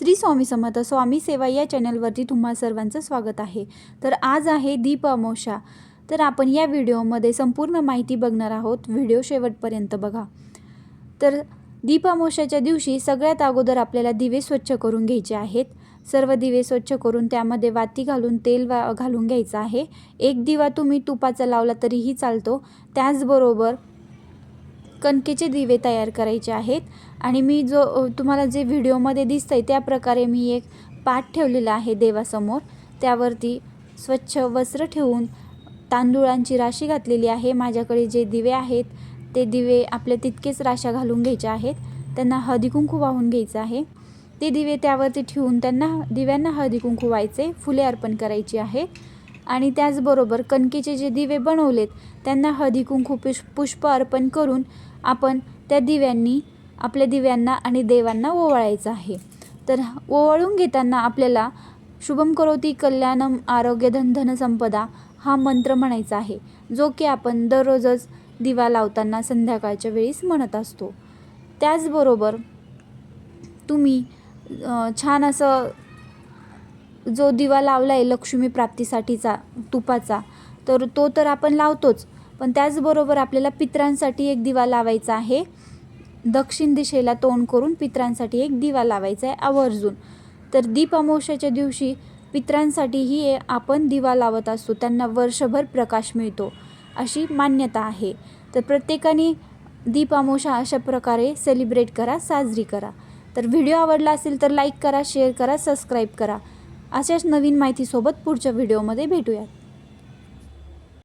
श्री स्वामी समर्थ स्वामी सेवा या चॅनलवरती तुम्हा सर्वांचं स्वागत आहे. तर आज आहे दीप अमोषा तर आपण या व्हिडिओमध्ये संपूर्ण माहिती बघणार आहोत. व्हिडिओ शेवटपर्यंत बघा. तर दीप अमोशाच्या दिवशी सगळ्यात अगोदर आपल्याला दिवे स्वच्छ करून घ्यायचे आहेत. सर्व दिवे स्वच्छ करून त्यामध्ये वाती घालून तेल वा घालून घ्यायचं आहे. एक दिवा तुम्ही तुपाचा लावला तरीही चालतो. त्याचबरोबर कणकेचे दिवे तयार करायचे आहेत. आणि मी जो तुम्हाला जे व्हिडिओमध्ये दिसतं आहे त्या प्रकारे मी एक पाठ ठेवलेला आहे देवासमोर. त्यावरती स्वच्छ वस्त्र ठेवून तांदुळांची राशी घातलेली आहे. माझ्याकडे जे दिवे आहेत ते दिवे आपल्या तितकेच राशा घालून घ्यायचे आहेत. त्यांना हळदी कुंकू वाहून घ्यायचं आहे. ते दिवे त्यावरती ठेवून त्यांना दिव्यांना हळदी कुंकू व्हायचे फुले अर्पण करायची आहे. आणि त्याचबरोबर कणकेचे जे दिवे बनवलेत त्यांना हळदी कुंकू पुष पुष्प अर्पण करून आपण त्या दिव्यांनी आपल्या दिव्यांना आणि देवांना ओवाळायचं आहे. तर ओवाळून घेताना आपल्याला शुभम करोती कल्याणम आरोग्य धन धनसंपदा हा मंत्र म्हणायचा आहे जो की आपण दररोजच दिवा लावताना संध्याकाळच्या वेळीस म्हणत असतो. त्याचबरोबर तुम्ही छान असं जो दिवा लावला आहे लक्ष्मी प्राप्तीसाठीचा तुपाचा तर तो तर आपण लावतोच पण त्याचबरोबर आपल्याला पित्रांसाठी एक दिवा लावायचा आहे दक्षिण दिशेला तोंड करून पित्रांसाठी एक दिवा लावायचा आहे आवर्जून. तर दीप दिवशी पित्रांसाठीही आपण दिवा लावत असतो. त्यांना वर्षभर प्रकाश मिळतो अशी मान्यता आहे. तर प्रत्येकाने दीप अशा प्रकारे सेलिब्रेट करा साजरी करा. तर व्हिडिओ आवडला असेल तर लाईक करा शेअर करा सबस्क्राईब करा. अशाच नवीन माहितीसोबत पुढच्या व्हिडिओमध्ये भेटूयात.